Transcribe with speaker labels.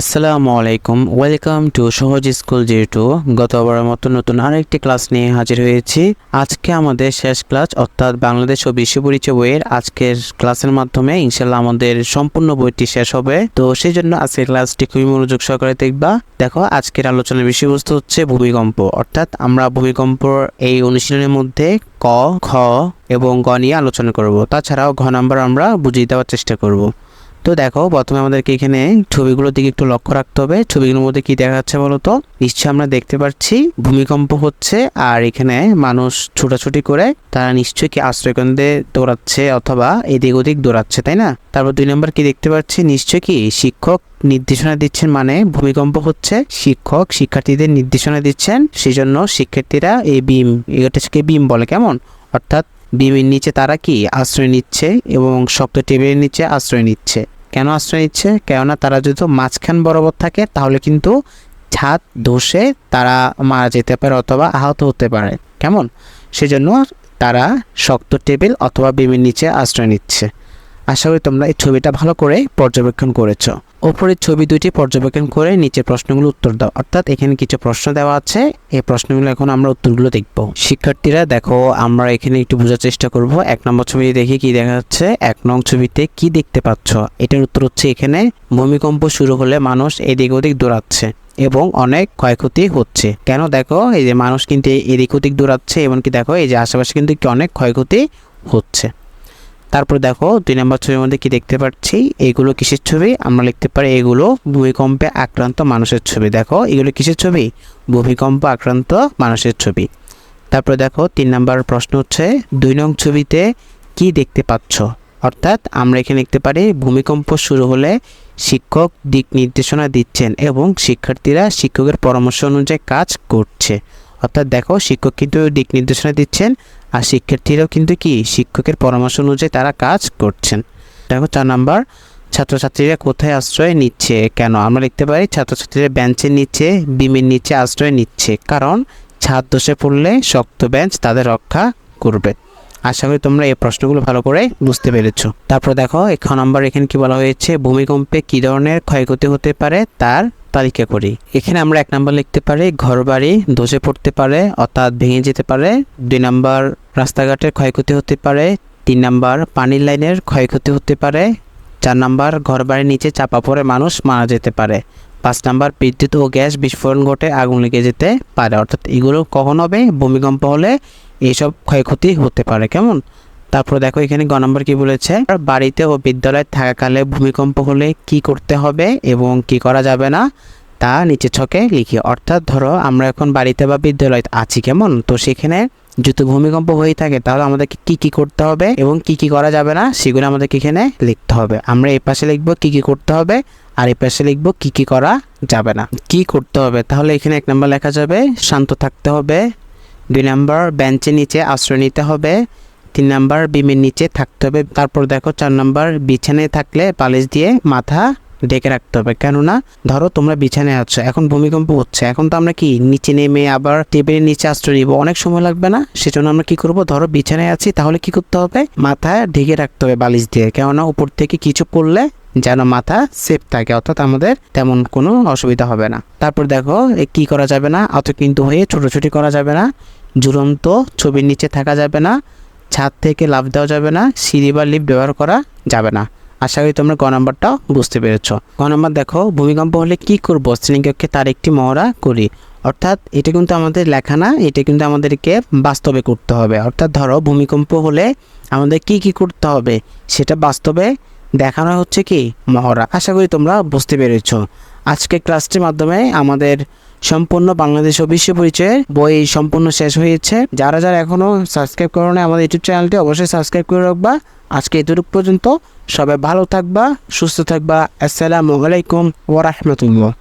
Speaker 1: আসসালামু আলাইকুম। Welcome to সহজ স্কুল জিরো গতবারের মতো নতুন আরেকটি ক্লাস নিয়ে হাজির হয়েছি। আজকে আমাদের শেষ ক্লাস, অর্থাৎ বাংলাদেশ ও বিশ্ব পরিচয় বইয়ের আজকের ক্লাসের মাধ্যমে ইনশাল্লাহ আমাদের সম্পূর্ণ বইটি শেষ হবে। তো সেই জন্য আজকের ক্লাসটি খুবই মনোযোগ সহকারে দেখবা। দেখো, আজকের আলোচনার বিষয়বস্তু হচ্ছে ভূমিকম্প। অর্থাৎ আমরা ভূমিকম্পর এই অনুশীলনের মধ্যে ক, খ এবং গ নিয়ে আলোচনা করব। তাছাড়াও ঘ নাম্বার আমরা বুঝিয়ে দেওয়ার চেষ্টা করব। তো দেখো, প্রথমে আমাদেরকে এখানে ছবিগুলোর দিকে একটু লক্ষ্য রাখতে হবে। ছবিগুলোর মধ্যে কি দেখা যাচ্ছে বলতো নিশ্চয়ই আমরা দেখতে পাচ্ছি, ভূমিকম্প হচ্ছে আর এখানে মানুষ ছোটাছুটি করে, তারা নিশ্চয়ই কি আশ্রয়কেন্দ্রে দৌড়াচ্ছে অথবা এদিক ওদিক দৌড়াচ্ছে, তাই না? তারপর দুই নম্বর কি দেখতে পাচ্ছি? নিশ্চয়ই কি শিক্ষক নির্দেশনা দিচ্ছেন মানে ভূমিকম্প হচ্ছে, শিক্ষক শিক্ষার্থীদের নির্দেশনা দিচ্ছেন সেই জন্য শিক্ষার্থীরা এই বিম, এটাকে বিম বলে কেমন? অর্থাৎ বিমের নিচে তারা কি আশ্রয় নিচ্ছে এবং শক্ত টেবিলের নিচে আশ্রয় নিচ্ছে। কেন আশ্রয় নিচ্ছে? কেননা তারা যদি মাঝখান বরাবর থাকে, তাহলে কিন্তু ছাদ ধসে তারা মারা যেতে পারে অথবা আহত হতে পারে। কেমন? সেজন্য তারা শক্ত টেবিল অথবা বিমের নিচে আশ্রয় নিচ্ছে। আশা করি তোমরা এই ছবিটা ভালো করে পর্যবেক্ষণ করেছ। ওপরের ছবি দুইটি পর্যবেক্ষণ করে নিচে প্রশ্নগুলো উত্তর দাও। অর্থাৎ এখানে কিছু প্রশ্ন দেওয়া আছে। এই প্রশ্নগুলো এখন আমরা উত্তরগুলো দেখব। শিক্ষার্থীরা, দেখো, আমরা এখানে একটু বোঝার চেষ্টা করব। এক নম্বর ছবি দেখি কি দেখা যাচ্ছে। এক নং ছবিতে কি দেখতে পাচ্ছ? এটার উত্তর হচ্ছে এখানে, ভূমিকম্প শুরু হলে মানুষ এদিক ওদিক দৌড়াচ্ছে এবং অনেক ক্ষয়ক্ষতি হচ্ছে। কেন দেখো, এই যে মানুষ কিন্তু এদিক ওদিক দৌড়াচ্ছে, এমনকি দেখো, এই যে আশেপাশে কিন্তু অনেক ক্ষয়ক্ষতি হচ্ছে। তারপর দেখো দুই নম্বর ছবির মধ্যে কি দেখতে পাচ্ছি? এগুলো কিসের ছবি? আমরা লিখতে পারি এগুলো ভূমিকম্পে আক্রান্ত মানুষের ছবি। দেখো, এগুলো কিসের ছবি? ভূমিকম্প আক্রান্ত মানুষের ছবি। তারপর দেখো, তিন নম্বর প্রশ্ন হচ্ছে, দুই নং ছবিতে কি দেখতে পাচ্ছ? অর্থাৎ আমরা এখানে লিখতে পারি, ভূমিকম্প শুরু হলে শিক্ষক দিক নির্দেশনা দিচ্ছেন এবং শিক্ষার্থীরা শিক্ষকের পরামর্শ অনুযায়ী কাজ করছে। অর্থাৎ দেখো, শিক্ষক কিন্তু দিক নির্দেশনা দিচ্ছেন, আর শিক্ষার্থীরাও কিন্তু কি? শিক্ষকের পরামর্শ অনুযায়ী তারা কাজ করছেন। দেখো, চার নাম্বার, ছাত্রছাত্রীরা কোথায় আশ্রয় নিচ্ছে? কেন? আমরা লিখতে পারি, ছাত্রছাত্রীরা বেঞ্চের নিচে বিমের নিচে আশ্রয় নিচ্ছে, কারণ ছাদ দোষে পড়লে শক্ত বেঞ্চ তাদের রক্ষা করবে। আশা করি তোমরা এই প্রশ্নগুলো ভালো করে বুঝতে পেরেছ। তারপর দেখো এক নম্বর এখানে কি বলা হয়েছে? ভূমিকম্পে কী ধরনের ক্ষয়ক্ষতি হতে পারে? তার তালিকা করি। এখানে আমরা এক নাম্বার লিখতে পারি, ঘরবাড়ি ধসে পড়তে পারে, অর্থাৎ ভেঙে যেতে পারে। দুই নাম্বার, রাস্তাঘাটের ক্ষয়ক্ষতি হতে পারে। তিন নাম্বার, পানির লাইনের ক্ষয়ক্ষতি হতে পারে। চার নাম্বার, ঘরবাড়ির নিচে চাপা পড়ে মানুষ মারা যেতে পারে। পাঁচ নাম্বার, বিদ্যুৎ ও গ্যাস বিস্ফোরণ ঘটে, আগুন লেগে যেতে পারে। অর্থাৎ এগুলো কখন হবে? ভূমিকম্প হলে এইসব ক্ষয়ক্ষতি হতে পারে। কেমন? তারপর দেখো এখানে গ নম্বর কি বলেছে? বাড়িতে ও বিদ্যালয়ে থাকাকালে ভূমিকম্প হলে কি করতে হবে এবং কি করা যাবে না? তা নিচে ছকে লিখি। অর্থাৎ ধরো আমরা এখন বাড়িতে বা বিদ্যালয়ে আছি কেমন? তো সেখানে যদি ভূমিকম্প হয়ে থাকে তাহলে আমাদেরকে কি কি করতে হবে এবং কি কি করা যাবে না সেগুলো আমাদেরকে এখানে লিখতে হবে। আমরা এই পাশে লিখব কি কি করতে হবে আর এই পাশে লিখব কি কি করা যাবে না। কি করতে হবে? তাহলে এখানে এক নম্বর লেখা যাবে, শান্ত থাকতে হবে। দুই নম্বর, বেঞ্চের নিচে আশ্রয় নিতে হবে। তিন নাম্বার বিমের নিচে থাকতে হবে। তারপর দেখো চার নাম্বার বিছানায় থাকলে পালিশ দিয়ে মাথা ঢেকে রাখতে হবে। কেননা ধরো তোমরা বিছানায় আছো, এখন ভূমিকম্প হচ্ছে। এখন তো আমরা কি নিচে নেমে আবার টেবিলের নিচে আশ্রয় নিব? অনেক সময় লাগবে না? সেজন্য আমরা কি করব? ধরো বিছানায় আছি, তাহলে কি করতে হবে? মাথা ঢেকে রাখতে হবে বালিশ দিয়ে। কেননা উপর থেকে কিছু পড়লে যেন মাথা সেফ থাকে, অর্থাৎ আমাদের তেমন কোনো অসুবিধা হবে না। তারপর দেখো কি করা যাবে না? অত কিন্তু হয়ে ছোটোছুটি করা যাবে না। ঝুলন্ত ছবির নিচে থাকা যাবে না। ছাদ থেকে লাভ দেওয়া যাবে না, সিঁড়ি বা লিফট ব্যবহার করা যাবে না। আশা করি তোমরা ক নম্বরটাও বুঝতে পেরেছ। ক নম্বর দেখো, ভূমিকম্প হলে কি করব? শ্রেণীকক্ষে তার একটি মহড়া করি। অর্থাৎ এটা কিন্তু আমাদের লেখা না, এটা কিন্তু আমাদেরকে বাস্তবে করতে হবে। অর্থাৎ ধরো, ভূমিকম্প হলে আমাদের কি কি করতে হবে? সেটা বাস্তবে দেখানো হচ্ছে কি? মহড়া। আশা করি তোমরা বুঝতে পেরেছ। আজকে ক্লাসটির মাধ্যমে আমাদের সম্পূর্ণ বাংলাদেশ ও বিশ্ব পরিচয়ের বই সম্পূর্ণ শেষ হয়েছে। যারা যারা এখনও সাবস্ক্রাইব করো না আমাদের ইউটিউব চ্যানেলটি অবশ্যই সাবস্ক্রাইব করে রাখবা। আজকে এতটুকু পর্যন্ত সবাই ভালো থাকবা, সুস্থ থাকবা। আসসালামু আলাইকুম ওরহমতুল্লাহ